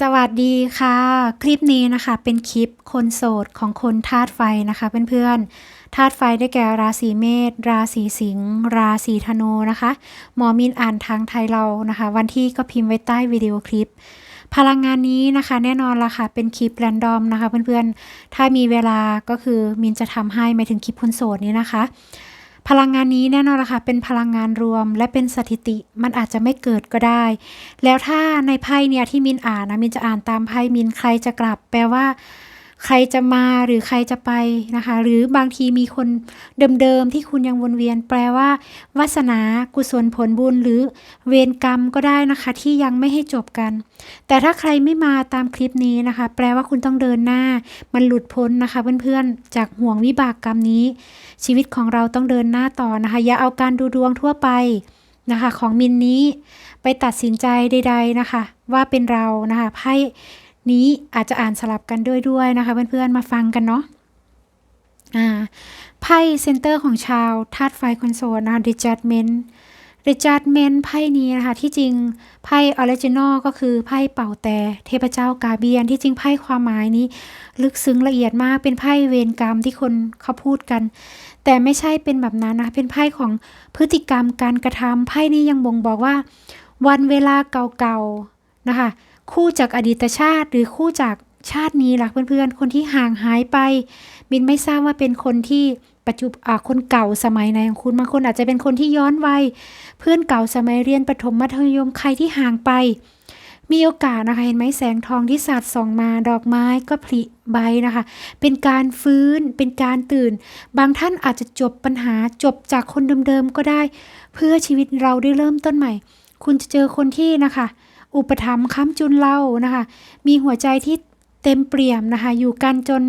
สวัสดีค่ะ คลิปนี้นะคะเป็นคลิปคนโสดของคนธาตุไฟนะคะเพื่อนๆธาตุไฟได้แก่ราศีเมษราศีสิงห์ราศีธนูนะคะ หมอมินอ่านทางไทยเรานะคะ วันที่ก็พิมพ์ไว้ใต้วิดีโอคลิป พลังงานนี้นะคะแน่นอนละค่ะเป็นคลิปแรนดอมนะคะเพื่อนๆถ้ามีเวลาก็คือมินจะทำให้หมาถึงคลิปคนโสดนี้นะคะ พลังงานนี้แน่นอนละค่ะเป็นพลังงานรวมและเป็นสถิติมันอาจจะไม่เกิดก็ได้ แล้วถ้าในไพ่เนี่ยที่มินอ่านนะมินจะอ่านตามไพ่มินใครจะกลับ แปลว่า ใครจะมาหรือใครจะไปนะคะ หรือบางทีมีคนเดิมๆที่คุณยังวนเวียน แปลว่า วาสนา กุศลผลบุญหรือเวรกรรมก็ได้นะคะ ที่ยังไม่ให้จบกัน แต่ถ้าใครไม่มาตามคลิปนี้นะคะ แปลว่าคุณต้องเดินหน้า มันหลุดพ้นนะคะ เพื่อนๆ จากห่วงวิบากกรรมนี้ ชีวิตของเราต้องเดินหน้าต่อนะคะ อย่าเอาการดูดวงทั่วไปนะคะ ของมินนี้ไปตัดสินใจใด ๆนะคะ ว่าเป็นเรานะคะไพ่ นี้อาจจะอ่านสลับกันด้วยด้วยนะคะ เพื่อนๆมาฟังกันเนาะอ่าไพ่เซนเตอร์ของชาวธาตุไฟคอนโซลนะคะ The Judgment The Judgment ไพ่นี้นะคะ ที่จริงไพ่ออริจินอลก็คือไพ่เป่าแต่เทพเจ้ากาเบียน ที่จริงไพ่ความหมายนี้ ลึกซึ้งละเอียดมากเป็นไพ่เวรกรรมที่คนเขาพูดกัน แต่ไม่ใช่เป็นแบบนั้นนะเป็นไพ่ของพฤติกรรมการกระทำไพ่นี้ยังบ่งบอกว่า วันเวลาเก่าๆนะคะ คู่จากอดีตชาติ หรือคู่จากชาตินี้ล่ะเพื่อนๆ คนที่ห่างหายไป มินไม่ทราบว่าเป็นคนที่ปัจจุบันคนเก่าสมัยไหนของคุณบางคนอาจจะเป็นคนที่ย้อนวัยเพื่อนเก่าสมัยเรียนประถมมัธยมใครที่ห่างไป มีโอกาสนะคะเห็นไหมแสงทองที่สาดส่องมาดอกไม้ก็ผลิใบนะคะ เป็นการฟื้นเป็นการตื่น บางท่านอาจจะจบปัญหาจบจากคนเดิมๆก็ได้ เพื่อชีวิตเราได้เริ่มต้นใหม่ คุณจะเจอคนที่นะคะ อุปถัมภ์ค้ำจุนเล่านะคะ มีหัวใจที่เต็มเปี่ยมนะคะ อยู่กันจน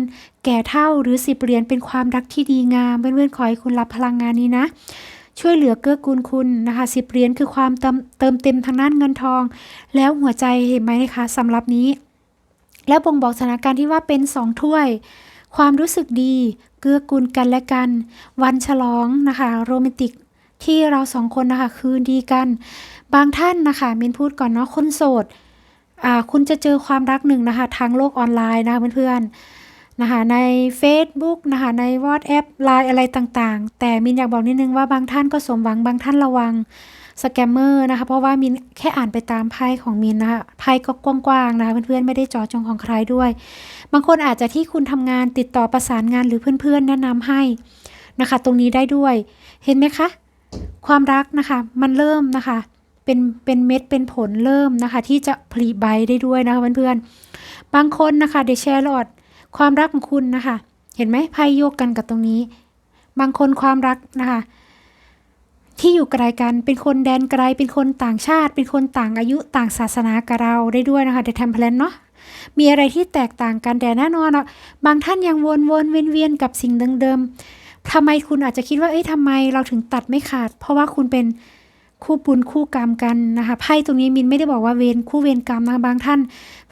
แก่เท่าหรือสิบเหรียญเป็นความรักที่ดีงามเพื่อนๆขอให้คุณรับพลังงานนี้นะ ช่วยเหลือเกื้อกูลคุณนะคะสิบเหรียญคือความเติมเติมเต็มทางด้านเงินทอง แล้วหัวใจเห็นไหมนะคะสำหรับนี้ แล้วบ่งบอกสถานการณ์ที่ว่าเป็นสองถ้วย ความรู้สึกดี เกื้อกูลกันและกัน วันฉลองนะคะ โรแมนติก ที่เราสองคนนะคะคืนดีกัน บางท่านนะคะมินพูดก่อนเนาะคนโสดคุณจะเจอความรักหนึ่งนะคะทางโลกออนไลน์นะคะเพื่อนๆนะคะใน Facebook นะคะใน WhatsApp ไลน์อะไรต่างๆ แต่มินอยากบอกนิดนึงว่าบางท่านก็สมหวังบางท่านระวังสแกมเมอร์นะคะเพราะว่ามินแค่อ่านไปตามไพ่ของมินนะคะไพ่ก็กว้างๆนะคะเพื่อนๆไม่ได้จอจงของใครด้วย บางคนอาจจะที่คุณทำงานติดต่อประสานงานหรือเพื่อนๆ แนะนำให้นะคะ ตรงนี้ได้ด้วยเห็นไหมคะ ความรักนะคะมันเริ่มนะคะเป็นเป็นเม็ดเป็นผลเริ่มนะคะ ที่จะผลิใบได้ด้วยนะคะเพื่อนๆบางคนนะคะเดชแชร์ลอดความรักของคุณนะคะ เห็นไหมไพ่โยกกันกับตรงนี้ บางคนความรักนะคะ ที่อยู่ไกลกันเป็นคนแดนไกลเป็นคนต่างชาติ เป็นคนต่างอายุต่างศาสนากับเราได้ด้วยนะคะเดทมเพลนเนาะมีอะไรที่แตกต่างกันแต่แน่นอนอะบางท่านยังวนวนเวียนเวียนกับสิ่งเดิมๆ ทำไมคุณอาจจะคิดว่า เอ้ยทำไมเราถึงตัดไม่ขาด เพราะว่าคุณเป็นคู่บุญคู่กรรมกันนะคะไพ่ตรงนี้มินไม่ได้บอกว่าเวรคู่เวรกรรมนะบางท่าน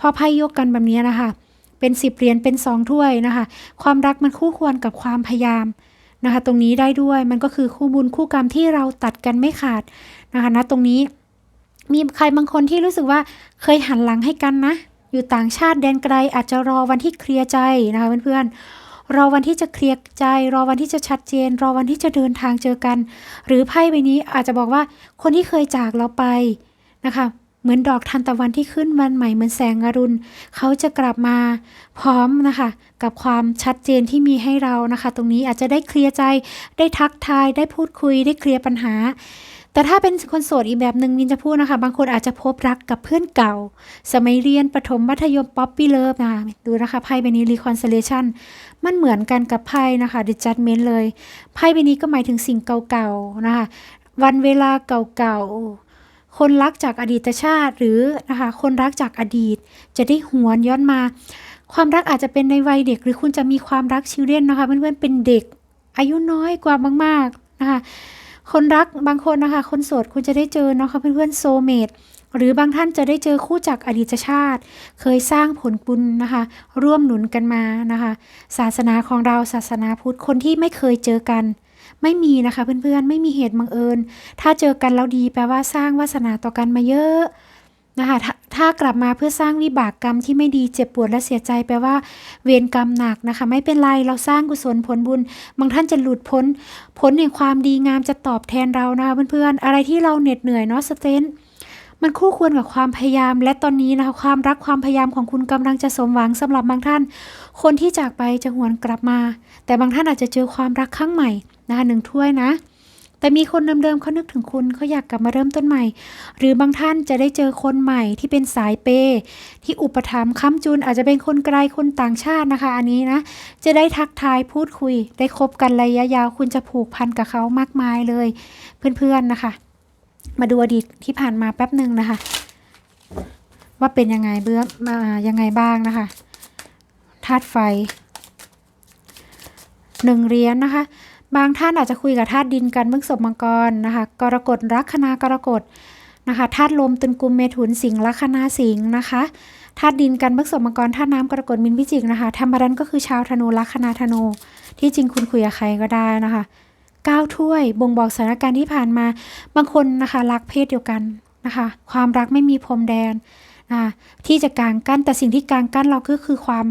พอไพ่ยกกันแบบนี้นะคะ เป็นสิบเหรียญเป็นสองถ้วยนะคะ ความรักมันคู่ควรกับความพยายามนะคะ ตรงนี้ได้ด้วยมันก็คือคู่บุญคู่กรรมที่เราตัดกันไม่ขาดนะคะนะตรงนี้มีใครบางคนที่รู้สึกว่าเคยหันหลังให้กันนะ อยู่ต่างชาติแดนไกลอาจจะรอวันที่เคลียร์ใจนะคะเพื่อนๆ รอวันที่จะเคลียร์ใจ รอวันที่จะชัดเจน รอวันที่จะเดินทางเจอกัน หรือไพ่ใบนี้อาจจะบอกว่าคนที่เคยจากเราไปนะคะเหมือนดอกทานตะวันที่ขึ้นวันใหม่เหมือนแสงอรุณเขาจะกลับมาพร้อมนะคะกับความชัดเจนที่มีให้เรานะคะ ตรงนี้อาจจะได้เคลียร์ใจได้ทักทายได้พูดคุยได้เคลียร์ปัญหา แต่ถ้าเป็นคนโสดอีกแบบหนึ่งมินจะพูดนะคะ บางคนอาจจะพบรักกับเพื่อนเก่า สมัยเรียนประถมมัธยมป๊อปปี้เลิฟนะคะดูนะคะไพ่ใบนี้ reconciliation มันเหมือนกันกับไพ่นะคะ the judgment เลยไพ่ใบนี้ก็หมายถึงสิ่งเก่าๆนะคะ วันเวลาเก่าๆ คนรักจากอดีตชาติหรือนะคะคนรักจากอดีต จะได้หวนย้อนมา ความรักอาจจะเป็นในวัยเด็ก หรือคุณจะมีความรักชิลเรียนนะคะเพื่อนๆเป็นเด็กอายุน้อยกว่ามากๆนะคะ คนรักบางคนนะคะ คนโสดคุณจะได้เจอเนาะค่ะเพื่อนๆโซเมดหรือบางท่านจะได้เจอคู่จากอดีตชาติ เคยสร้างผลบุญนะคะ ร่วมหนุนกันมานะคะ ศาสนาของเราศาสนาพุทธคนที่ไม่เคยเจอกัน ไม่มีนะคะเพื่อนๆไม่มีเหตุบังเอิญ ถ้าเจอกันแล้วดีแปลว่าสร้างวาสนาต่อกันมาเยอะ นะคะถ้าถ้ากลับมาเพื่อสร้างวิบากกรรมที่ไม่ดีเจ็บปวดและเสียใจแปลว่า เวรกรรมหนักนะคะ ไม่เป็นไรเราสร้างกุศลผลบุญ บางท่านจะหลุดพ้นผลแห่งความดีงามจะตอบแทนเรานะคะเพื่อนๆอะไรที่เราเหน็ดเหนื่อยเนาะสเตนมันคู่ควรกับความพยายามและตอนนี้นะคะความรักความพยายามของคุณกำลังจะสมหวังสำหรับบางท่าน คนที่จากไปจะหวนกลับมา แต่บางท่านอาจจะเจอความรักครั้งใหม่นะคะหนึ่งถ้วยนะ แต่มีคนเดิมๆเขานึกถึงคุณเขาอยากกลับมาเริ่มต้นใหม่ หรือบางท่านจะได้เจอคนใหม่ที่เป็นสายเปย์ที่อุปถัมภ์ค้ำจุนอาจจะเป็นคนไกลคนต่างชาตินะคะ อันนี้นะ จะได้ทักทายพูดคุย ได้คบกันระยะยาว คุณจะผูกพันกับเขามากมายเลย เพื่อนๆนะคะ มาดูอดีตที่ผ่านมาแป๊บหนึ่งนะคะ ว่าเป็นยังไงเบื้องมายังไงบ้างนะคะธาตุไฟหนึ่งเหรียญนะคะ บางท่านอาจจะคุยกับธาตุดินกันเมื่อศพมังกรนะคะกรกฎลัคนากรกฎนะคะธาตุลมตุลกุมเมถุนสิงลัคนาสิงนะคะธาตุดินกันเมื่อศพมังกรธาตุน้ำกรกฎมินพิจิกนะคะธรรมดันก็คือชาวธนูลัคนาธนู ที่จริงคุณคุยกับใครก็ได้นะคะเก้าถ้วยบ่งบอกสถานการณ์ที่ผ่านมาบางคนนะคะรักเพศเดียวกันนะคะความรักไม่มีพรมแดนนะะที่จะกางกั้นแต่สิ่งที่กางกั้นเราก็คือความ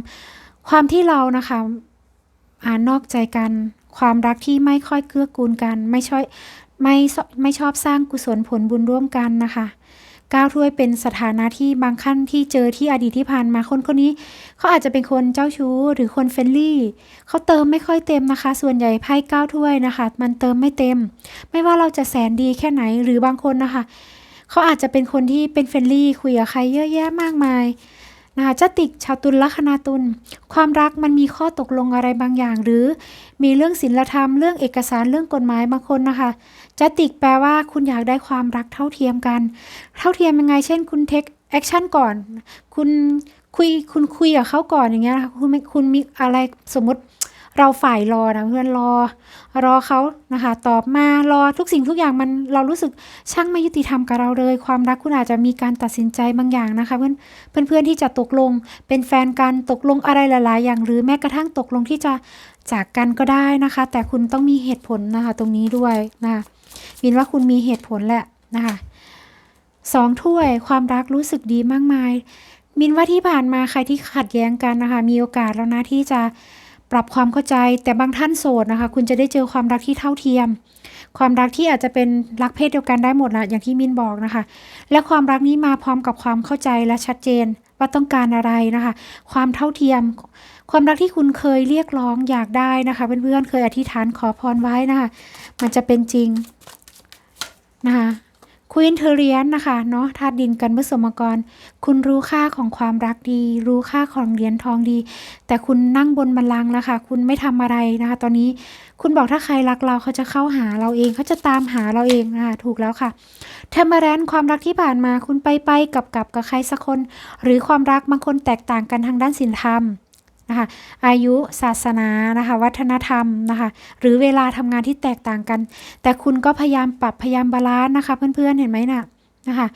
ความที่เรานะคะอ่านอกใจกัน ความรักที่ไม่ค่อยเกื้อกูลกัน ไม่ชอบไม่ไม่ชอบสร้างกุศลผลบุญร่วมกันนะคะก้าวถ้วยเป็นสถานะที่บางขั้นที่เจอที่อดีตที่ผ่านมาคนคนนี้เขาอาจจะเป็นคนเจ้าชู้หรือคนเฟรนลี่เขาเติมไม่ค่อยเต็มนะคะ ส่วนใหญ่ไพ่ก้าวถ้วยนะคะ มันเติมไม่เต็ม ไม่ว่าเราจะแสนดีแค่ไหนหรือบางคนนะคะเขาอาจจะเป็นคนที่เป็นเฟรนลี่คุยกับใครเยอะแยะมากมาย นะคะจะติกชาวตุลลัคนาตุล ความรักมันมีข้อตกลงอะไรบางอย่าง หรือมีเรื่องศีลธรรมเรื่องเอกสารเรื่องกฎหมายบางคนนะคะจะติกแปลว่าคุณอยากได้ความรักเท่าเทียมกัน เท่าเทียมยังไง เช่น คุณเทคแอคชั่นก่อน คุณคุยคุณคุยกับเขาก่อนอย่างเงี้ยนะคะคุณคุณมีอะไรสมมติ เราฝ่ายรอนะเพื่อนรอ รอเขานะคะ ตอบมารอทุกสิ่งทุกอย่างมันเรารู้สึกช่างไม่ยุติธรรมกับเราเลย ความรักคุณอาจจะมีการตัดสินใจบางอย่างนะคะ เพื่อนเพื่อนเพื่อนที่จะตกลงเป็นแฟนกันตกลงอะไรหลาย ๆ อย่าง หรือแม้กระทั่งตกลงที่จะจากกันก็ได้นะคะ แต่คุณต้องมีเหตุผลนะคะ ตรงนี้ด้วยนะคะวินว่าคุณมีเหตุผลแหละนะคะสองถ้วยความรักรู้สึกดีมากมายมินว่าที่ผ่านมาใครที่ขัดแย้งกันนะคะ มีโอกาสแล้วนะที่จะ ปรับความเข้าใจแต่บางท่านโสดนะคะ คุณจะได้เจอความรักที่เท่าเทียม ความรักที่อาจจะเป็นรักเพศเดียวกันได้หมดนะอย่างที่มินบอกนะคะ และความรักนี้มาพร้อมกับความเข้าใจและชัดเจนว่าต้องการอะไรนะคะ ความเท่าเทียม ความรักที่คุณเคยเรียกร้องอยากได้นะคะเพื่อนๆเคยอธิษฐานขอพรไว้นะคะ มันจะเป็นจริงนะคะ ควีนเทเรียนนะคะเนาะธาตุดินกันเมื่อสมกร คุณรู้ค่าของความรักดี รู้ค่าของเหรียญทองดี แต่คุณนั่งบนบัลลังก์แล้วค่ะคุณไม่ทำอะไรนะคะ ตอนนี้คุณบอกถ้าใครรักเราเขาจะเข้าหาเราเองเขาจะตามหาเราเองนะคะถูกแล้วค่ะเทมเบรนความรักที่ผ่านมาคุณไปไปกับกับกับใครสักคน หรือความรักบางคนแตกต่างกันทางด้านศีลธรรม นะคะอายุศาสนานะคะวัฒนธรรมนะคะหรือเวลาทำงานที่แตกต่างกัน แต่คุณก็พยายามปรับพยายามบาลานซ์นะคะ เพื่อนๆเห็นไหมนะ่ะนะคะ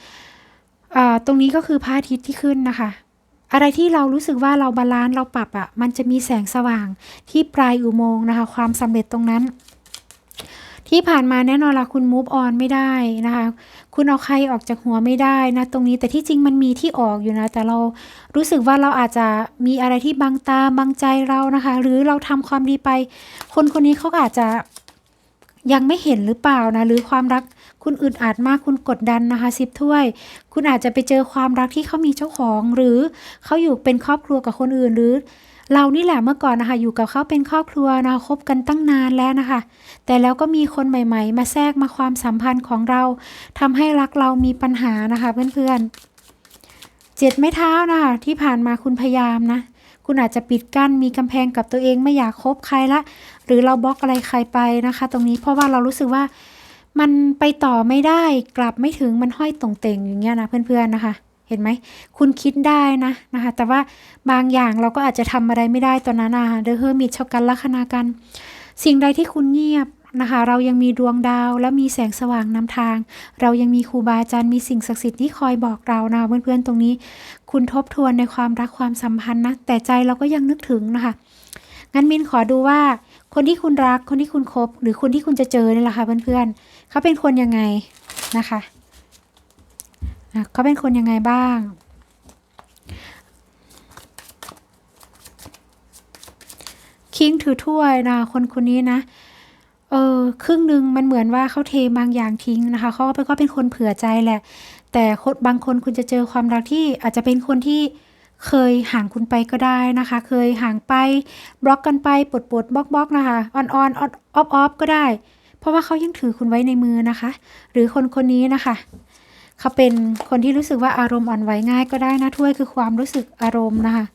ตรงนี้ก็คือพระอาทิตย์ที่ขึ้นนะคะ อะไรที่เรารู้สึกว่าเราบาลานซ์เราปรับอะ่ะมันจะมีแสงสว่างที่ปลายอุโมงค์นะคะ ความสำเร็จตรงนั้น ที่ผ่านมาแน่นอนละคุณ move on ไม่ได้นะคะ คุณเอาใครออกจากหัวไม่ได้นะตรงนี้แต่ที่จริงมันมีที่ออกอยู่นะ แต่เรารู้สึกว่าเราอาจจะมีอะไรที่บังตาบังใจเรานะคะ หรือเราทำความดีไป คนคนนี้เขาอาจจะยังไม่เห็นหรือเปล่านะ หรือความรักคุณอึดอัดมากคุณกดดันนะคะสิบถ้วย คุณอาจจะไปเจอความรักที่เขามีเจ้าของ หรือเขาอยู่เป็นครอบครัวกับคนอื่นหรือ เรานี่แหละเมื่อก่อนนะคะ อยู่กับเขาเป็นครอบครัวนะคบกันตั้งนานแล้วนะคะ แต่แล้วก็มีคนใหม่ ๆ มาแทรกมาความสัมพันธ์ของเราทำให้รักเรามีปัญหานะคะเพื่อนๆเจ็ดไม่เท้านะคะที่ผ่านมาคุณพยายามนะคุณอาจจะปิดกั้นมีกำแพงกับตัวเองไม่อยากคบใครละ หรือเราบล็อกอะไรใครไปนะคะ ตรงนี้เพราะว่าเรารู้สึกว่ามันไปต่อไม่ได้กลับไม่ถึงมันห้อยตรงเต่งอย่างเงี้ยนะเพื่อนๆนะคะ เห็นไหม คุณคิดได้นะนะคะ แต่ว่าบางอย่างเราก็อาจจะทำอะไรไม่ได้ตอนนั้นอะเดอะเฮอร์มิตชอบกันลัคนากัน สิ่งใดที่คุณเงียบนะคะ เรายังมีดวงดาวและมีแสงสว่างนำทาง เรายังมีครูบาอาจารย์มีสิ่งศักดิ์สิทธิ์ที่คอยบอกเรานะเพื่อนๆตรงนี้ คุณทบทวนในความรักความสัมพันธ์นะ แต่ใจเราก็ยังนึกถึงนะคะ งั้นมินขอดูว่า คนที่คุณรักคนที่คุณคบ หรือคนที่คุณจะเจอนี่แหละค่ะเพื่อนๆเขาเป็นคนยังไงนะคะ นะเขาเป็นคนยังไงบ้าง คิงถือถ้วยนะคนคนนี้นะ เออครึ่งหนึ่งมันเหมือนว่าเขาเทบางอย่างทิ้งนะคะเขาก็เป็นก็เป็นคนเผื่อใจแหละ แต่คนบางคนคุณจะเจอความรักที่อาจจะเป็นคนที่เคยห่างคุณไปก็ได้นะคะ เคยห่างไปบล็อกกันไปปลดปลดบล็อกบล็อกนะคะออนออนออฟออฟก็ได้ เพราะว่าเขายังถือคุณไว้ในมือนะคะ หรือคนคนนี้นะคะ เขาเป็นคนที่รู้สึกว่าอารมณ์อ่อนไหวง่ายก็ได้นะถ้วยคือความรู้สึกอารมณ์นะคะ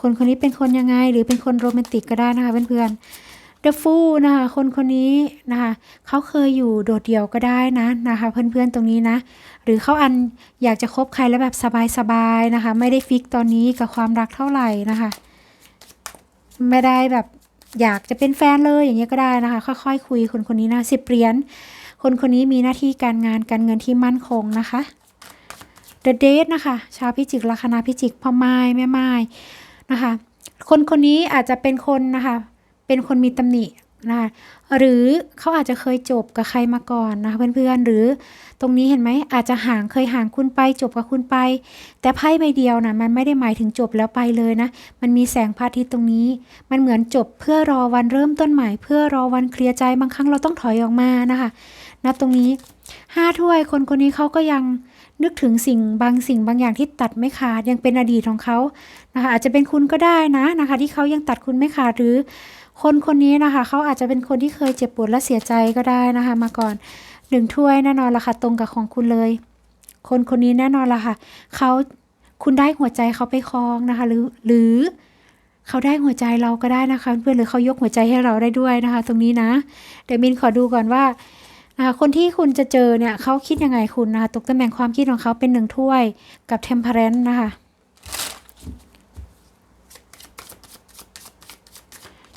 คนคนนี้เป็นคนยังไงหรือเป็นคนโรแมนติกก็ได้นะคะเพื่อนๆ The Fool นะคะคนคนนี้นะคะเขาเคยอยู่โดดเดี่ยวก็ได้นะนะคะเพื่อนๆตรงนี้นะ หรือเขาอันอยากจะคบใครแล้วแบบสบายๆนะคะไม่ได้ฟิกตอนนี้กับความรักเท่าไหร่นะคะไม่ได้แบบอยากจะเป็นแฟนเลยอย่างเงี้ยก็ได้นะคะ ค่อยๆคุยคนคนนี้นะสิบเหรียญ คนคนนี้มีหน้าที่การงานการเงินที่มั่นคงนะคะ The Date นะคะชาวพิจิกลัคนาพิจิกพ่อไม้แม่ไม้นะคะ คนคนนี้อาจจะเป็นคนนะคะ เป็นคนมีตำหนินะคะหรือเขาอาจจะเคยจบกับใครมาก่อนนะคะเพื่อนๆ หรือตรงนี้เห็นไหมอาจจะห่างเคยห่างคุณไป จบกับคุณไป แต่ไพ่ใบเดียวนะมันไม่ได้หมายถึงจบแล้วไปเลยนะ มันมีแสงพระอาทิตย์ตรงนี้ มันเหมือนจบเพื่อรอวันเริ่มต้นใหม่ เพื่อรอวันเคลียร์ใจบางครั้งเราต้องถอยออกมานะคะ ณตรงนี้ห้าถ้วยคนคนนี้เขาก็ยังนึกถึงสิ่งบางสิ่งบางอย่างที่ตัดไม่ขาดยังเป็นอดีตของเขานะคะอาจจะเป็นคุณก็ได้นะนะคะ ที่เขายังตัดคุณไม่ขาดหรือ คนคนนี้นะคะเขาอาจจะเป็นคนที่เคยเจ็บปวดและเสียใจก็ได้นะคะ มาก่อนหนึ่งถ้วยแน่นอนละค่ะตรงกับของคุณเลย คนคนนี้แน่นอนละค่ะเขาคุณได้หัวใจเขาไปครองนะคะ หรือหรือเขาได้หัวใจเราก็ได้นะคะ เพื่อนหรือเขายกหัวใจให้เราได้ด้วยนะคะ ตรงนี้นะเดี๋ยวมินขอดูก่อนว่า นะคะคนที่คุณจะเจอเนี่ยเขาคิดยังไงคุณนะคะตกตำแหน่งความคิดของเขาเป็นหนึ่งถ้วยกับเทมเพ r รน c นะคะ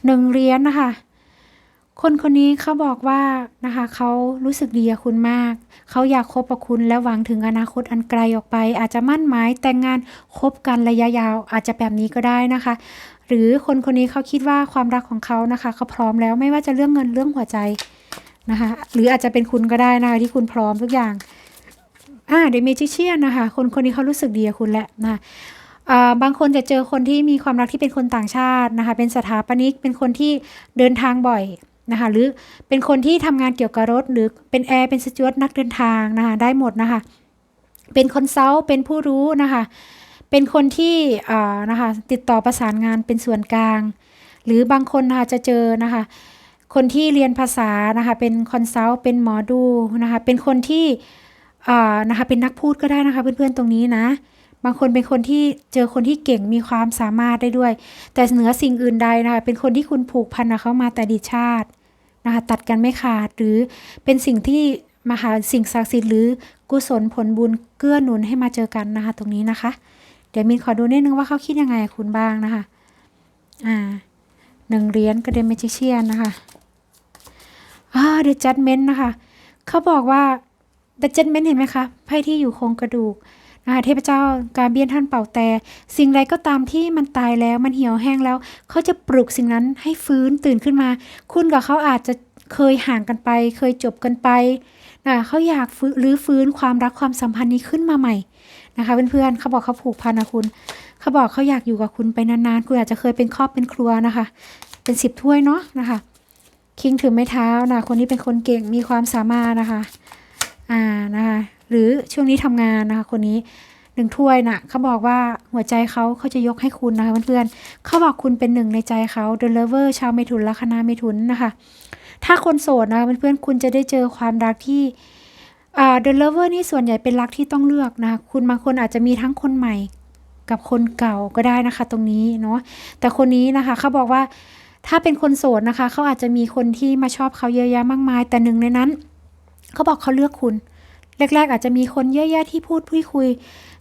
หนึ่งเหรียญนะคะ คนคนนี้เขาบอกว่านะคะเขารู้สึกดีกับคุณมาก เขาอยากคบกับคุณและหวังถึงอนาคตอันไกลออกไป อาจจะมั่นหมายแต่งงานคบกันระยะยาวอาจจะแบบนี้ก็ได้นะคะ หรือคนคนนี้เขาคิดว่าความรักของเขานะคะเขาพร้อมแล้วไม่ว่าจะเรื่องเงินเรื่องหัวใจ นะคะหรืออาจจะเป็นคุณก็ได้นะคะที่คุณพร้อมทุกอย่างอ่าเดเมจิเชียนนะคะคนคนนี้เขารู้สึกดีกับคุณแหละนะะบางคนจะเจอคนที่มีความรักที่เป็นคนต่างชาตินะคะเป็นสถาปนิกเป็นคนที่เดินทางบ่อยนะคะหรือเป็นคนที่ทำงานเกี่ยวกับรถ หรือเป็นแอร์เป็นสจวตนักเดินทางนะคะได้หมดนะคะเป็นคอนซัลเป็นผู้รู้นะคะเป็นคนที่นะคะติดต่อประสานงานเป็นส่วนกลาง หรือบางคนนะคะจะเจอนะคะ คนที่เรียนภาษานะคะเป็นคอนซัลท์เป็นหมอดูนะคะเป็นคนที่นะคะเป็นนักพูดก็ได้นะคะเพื่อนๆตรงนี้นะ บางคนเป็นคนที่เจอคนที่เก่งมีความสามารถได้ด้วย แต่เหนือสิ่งอื่นใดนะคะเป็นคนที่คุณผูกพันกับเขามาแต่ดีชาตินะคะตัดกันไม่ขาดหรือเป็นสิ่งที่มหาสิ่งศักดิ์สิทธิ์หรือกุศลผลบุญเกื้อหนุนให้มาเจอกันนะคะ ตรงนี้นะคะ เดี๋ยวมินขอดูนิดนึงว่าเขาคิดยังไงคุณบ้างนะคะ อ่าหนึ่งเหรียญกระเดนเมจิเชียนนะคะ อ่าเดอะจัดเมนต์นะคะ เขาบอกว่า The Judgment เห็นไหมคะ ไพ่ที่อยู่โครงกระดูกนะคะเทพเจ้ากาเบียนท่านเป่าแต่ สิ่งใดก็ตามที่มันตายแล้วมันเหี่ยวแห้งแล้ว เขาจะปลุกสิ่งนั้นให้ฟื้นตื่นขึ้นมา คุณกับเขาอาจจะเคยห่างกันไป เคยจบกันไปนะเขาอยากฟื้นหรือฟื้นความรักความสัมพันธ์นี้ขึ้นมาใหม่นะคะเพื่อนๆเขาบอกเขาผูกพันนะคุณเขาบอกเขาอยากอยู่กับคุณไปนานๆ คุณอาจจะเคยเป็นครอบเป็นครัวนะคะ เป็นสิบถ้วยเนาะนะคะ คิงถือไม้เท้านะคนนี้เป็นคนเก่งมีความสามารถนะคะ อ่านะคะหรือช่วงนี้ทำงานนะคะ คนนี้หนึ่งถ้วยน่ะเขาบอกว่าหัวใจเขาเขาจะยกให้คุณนะคะเพื่อนๆเขาบอกคุณเป็นหนึ่งในใจเขา The Lover ชาวเมถุนลัคนาเมถุนนะคะ ถ้าคนโสดนะคะเพื่อนๆคุณจะได้เจอความรักที่อ่า The Lover นี่ส่วนใหญ่เป็นรักที่ต้องเลือกนะคะคุณบางคนอาจจะมีทั้งคนใหม่กับคนเก่าก็ได้นะคะ ตรงนี้เนาะแต่คนนี้นะคะเขาบอกว่า ถ้าเป็นคนโสดนะคะ เขาอาจจะมีคนที่มาชอบเขาเยอะแยะมากมาย แต่หนึ่งในนั้น เขาบอกเขาเลือกคุณ แรก ๆ อาจจะมีคนเยอะแยะที่พูดพูดคุย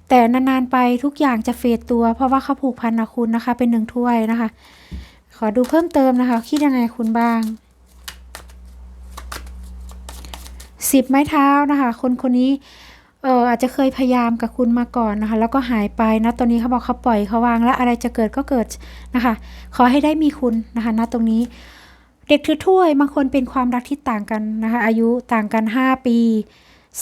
แต่นานๆไปทุกอย่างจะเฟดตัว เพราะว่าเขาผูกพันกับคุณนะคะ เป็นหนึ่งถ้วยนะคะ ขอดูเพิ่มเติมนะคะ คิดยังไงคุณบ้างสิบไม้เท้านะคะ คนคนนี้ เอออาจจะเคยพยายามกับคุณมาก่อนนะคะ แล้วก็หายไปนะตอนนี้เขาบอกเขาปล่อยเขาวางแล้วอะไรจะเกิดก็เกิดนะคะ ขอให้ได้มีคุณนะคะณตรงนี้เด็กถือถ้วยบางคนเป็นความรักที่ต่างกันนะคะ อายุต่างกัน 5 ปี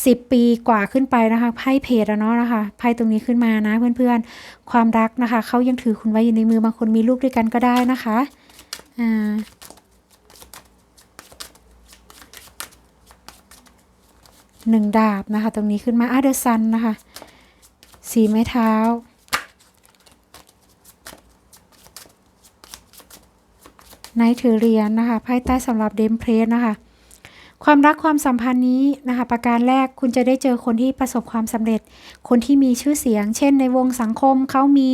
สิบปีกว่าขึ้นไปนะคะไพ่เพจอะเนาะนะคะไพ่ตรงนี้ขึ้นมานะเพื่อนๆ ความรักนะคะเขายังถือคุณไว้อยู่ในมือบางคนมีลูกด้วยกันก็ได้นะคะอ่า หนึ่งดาบนะคะ ตรงนี้ขึ้นมาอาเดอร์ซันนะคะสีไม้เท้าไนท์ถือเหรียญนะคะไพ่ใต้สำหรับเดมเพลสนะคะ ความรักความสัมพันธ์นี้นะคะ ประการแรกคุณจะได้เจอคนที่ประสบความสำเร็จ คนที่มีชื่อเสียง เช่น ในวงสังคมเขามี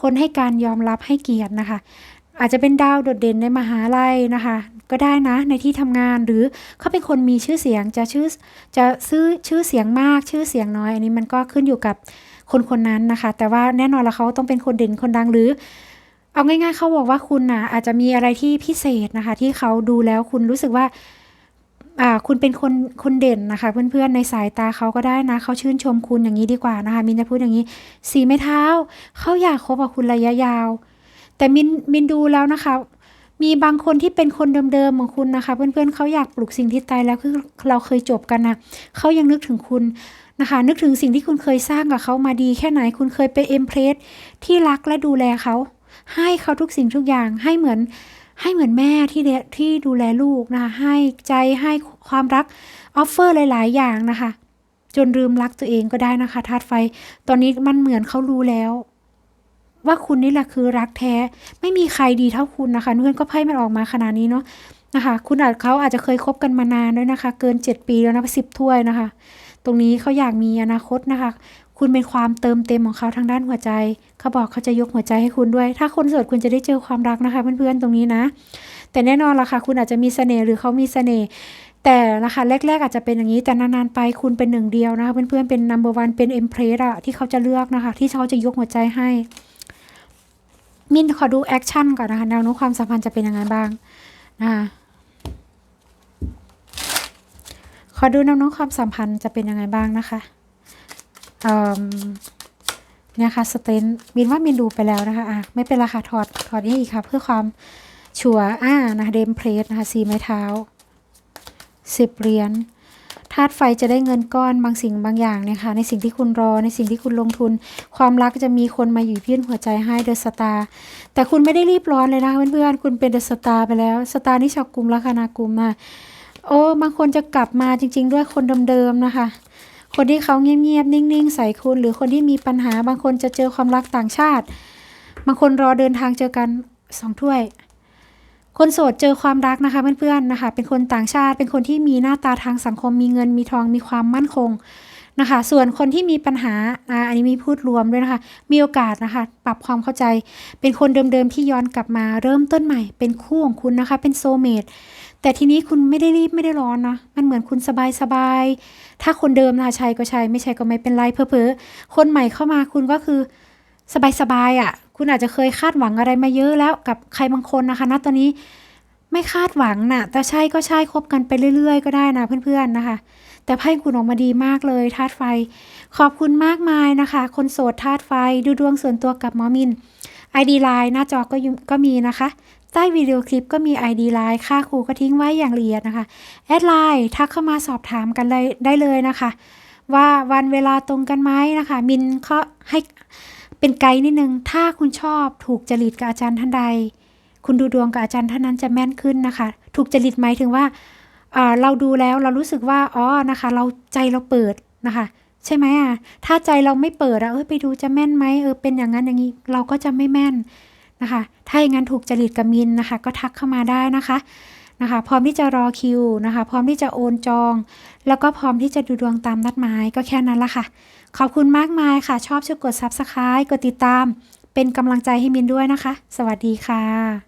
คนให้การยอมรับให้เกียรตินะคะ อาจจะเป็นดาวโดดเด่นในมหาลัยนะคะ ก็ได้นะในที่ทำงานหรือเขาเป็นคนมีชื่อเสียงจะชื่อจะซื้อชื่อเสียงมากชื่อเสียงน้อย อันนี้มันก็ขึ้นอยู่กับคนคนนั้นนะคะ แต่ว่าแน่นอนละเขาต้องเป็นคนเด่นคนดังหรือ เอาง่าย ๆเขาบอกว่าคุณนะอาจจะมีอะไรที่พิเศษนะคะ ที่เขาดูแล้วคุณรู้สึกว่าอ่าคุณเป็นคนคนเด่นนะคะ เพื่อนๆในสายตาเขาก็ได้นะเขาชื่นชมคุณอย่างนี้ดีกว่านะคะมินจะพูดอย่างนี้สีไม้เท้าเขาอยากคบกับคุณระยะยาว แต่มินมินดูแล้วนะคะ มีบางคนที่เป็นคนเดิมๆของคุณนะคะ เพื่อนๆเขาอยากปลุกสิ่งที่ตายแล้วคือเราเคยจบกันนะเขายังนึกถึงคุณนะคะ นึกถึงสิ่งที่คุณเคยสร้างกับเขามาดีแค่ไหนคุณเคยไปเอ็มเพรสที่รักและดูแลเขาให้เขาทุกสิ่งทุกอย่างให้เหมือนให้เหมือนแม่ที่ที่ดูแลลูกนะคะให้ใจให้ความรักออฟเฟอร์หลาย ๆ อย่างนะคะ จนลืมรักตัวเองก็ได้นะคะธาตุไฟ ตอนนี้มันเหมือนเขารู้แล้ว ว่าคุณนี่แหละคือรักแท้ ไม่มีใครดีเท่าคุณนะคะเพื่อนก็ไพ่มันออกมาขนาดนี้เนาะนะคะ คุณอาจเขาอาจจะเคยคบกันมานานด้วยนะคะ เกิน 7 ปีแล้วนะสิบถ้วยนะคะ ตรงนี้เขาอยากมีอนาคตนะคะ คุณเป็นความเติมเต็มของเขาทางด้านหัวใจ เขาบอกเขาจะยกหัวใจให้คุณด้วย ถ้าคนโสดคุณจะได้เจอความรักนะคะ เพื่อนๆตรงนี้นะ แต่แน่นอนละค่ะ คุณอาจจะมีเสน่ห์หรือเขามีเสน่ห์แต่นะคะแรก ๆ อาจจะเป็นอย่างนี้แต่นานๆไปคุณเป็นหนึ่งเดียวนะคะเพื่อนๆเป็น number one เป็น empress อะที่เขาจะเลือกนะคะ ที่เขาจะยกหัวใจให้ มินขอดูแอคชั่นก่อนนะคะแนวโน้มความสัมพันธ์จะเป็นยังไงบ้างนะคะขอดูแนวโน้มความสัมพันธ์จะเป็นยังไงบ้างนะคะเอ่อเนี่ยค่ะสเตนมินว่ามินดูไปแล้วนะคะอะไม่เป็นไรค่ะถอดถอดนี่อีกค่ะเพื่อความชัวร์อ่านะคะเดมเพลสนะคะสีไม้เท้าสิบเหรียญ ธาตุไฟจะได้เงินก้อนบางสิ่งบางอย่างเนี่ยค่ะในสิ่งที่คุณรอในสิ่งที่คุณลงทุน ความรักจะมีคนมาอยู่ยื่นหัวใจให้เดอะสตาร์แต่คุณไม่ได้รีบร้อนเลยนะเพื่อนๆคุณเป็นเดอะสตาร์ไปแล้วสตาร์นี่ชาวกลุ่มลัคนากลุ่มนะโอ้บางคนจะกลับมาจริง ๆ ด้วยคนเดิมๆนะคะคนที่เขาเงียบๆนิ่งๆ ใส่คุณ หรือคนที่มีปัญหาบางคนจะเจอความรักต่างชาติ บางคนรอเดินทางเจอกันสองถ้วย คนโสดเจอความรักนะคะเพื่อนๆนะคะ เป็นคนต่างชาติ เป็นคนที่มีหน้าตาทางสังคม มีเงิน มีทอง มีความมั่นคงนะคะ ส่วนคนที่มีปัญหาอ่าอันนี้มีพูดรวมด้วยนะคะ มีโอกาสนะคะ ปรับความเข้าใจ เป็นคนเดิมๆที่ย้อนกลับมาเริ่มต้นใหม่ เป็นคู่ของคุณนะคะ เป็นโซเมตแต่ทีนี้คุณไม่ได้รีบไม่ได้ร้อนนะ มันเหมือนคุณสบายๆถ้าคนเดิมนะคะใช่ก็ใช่ไม่ใช่ก็ไม่เป็นไรเพอเพอๆคนใหม่เข้ามาคุณก็คือ สบายๆอะ่ะ คุณอาจจะเคยคาดหวังอะไรมาเยอะแล้วกับใครบางคนนะคะณตอนนี้ไม่คาดหวังน่ะ แต่ใช่ก็ใช่คบกันไปเรื่อย ๆ ก็ได้นะเพื่อนๆนะคะ แต่ไพ่คุณออกมาดีมากเลยธาตุไฟ ขอบคุณมากมายนะคะ คนโสดธาตุไฟดูดวงส่วนตัวกับหมอมิน ID Line หน้าจอก็ก็มีนะคะ ใต้วิดีโอคลิปก็มี ID Line ค่าครูก็ทิ้งไว้อย่างละเอียดนะคะแอดไลน์ทักเข้ามาสอบถามกันเลยได้เลยนะคะ ว่าวันเวลาตรงกันไหมนะคะ มินเขาให้ เป็นไกด์นิดนึง ถ้าคุณชอบถูกจริตกับอาจารย์ท่านใด คุณดูดวงกับอาจารย์ท่านนั้นจะแม่นขึ้นนะคะ ถูกจริตหมายถึงว่าเราดูแล้วเรารู้สึกว่า อ๋อ นะคะ เราใจเราเปิดนะคะ ใช่ไหมอะ ถ้าใจเราไม่เปิดอะเออไปดูจะแม่นไหมเออ เป็นอย่างนั้นอย่างนี้ เราก็จะไม่แม่นนะคะ ถ้าอย่างนั้นถูกจริตกับมินนะคะ ก็ทักเข้ามาได้นะคะ นะคะ พร้อมที่จะรอคิวนะคะ พร้อมที่จะโอนจอง แล้วก็พร้อมที่จะดูดวงตามนัดหมาย ก็แค่นั้นละค่ะ ขอบคุณมากมายค่ะ ชอบช่วยกด Subscribe กดติดตาม เป็นกำลังใจให้มินด้วยนะคะ สวัสดีค่ะ